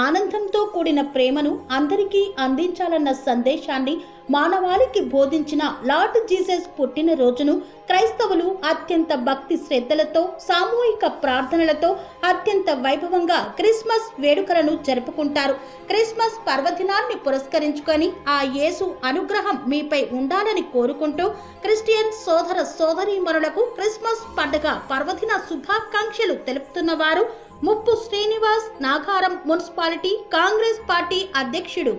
ఆనందంతో కూడిన ప్రేమను అందరికీ అందించాలన్న సందేశాన్ని మానవాళికి బోధించిన లార్డ్ జీసస్ పుట్టినరోజును క్రైస్తవులు అత్యంత భక్తి శ్రద్ధలతో సామూహిక ప్రార్థనలతో అత్యంత వైభవంగా క్రిస్మస్ వేడుకలను జరుపుకుంటారు. క్రిస్మస్ పర్వదినాన్ని పురస్కరించుకొని ఆ యేసు అనుగ్రహం మీపై ఉండాలని కోరుకుంటూ క్రిస్టియన్ సోదర సోదరీమణులకు క్రిస్మస్ పండుగ పర్వదిన శుభాకాంక్షలు తెలుపుతున్న వారు ముప్పు శ్రీనివాస్ నాగారం మున్సిపాలిటీ కాంగ్రెస్ పార్టీ అధ్యక్షుడు.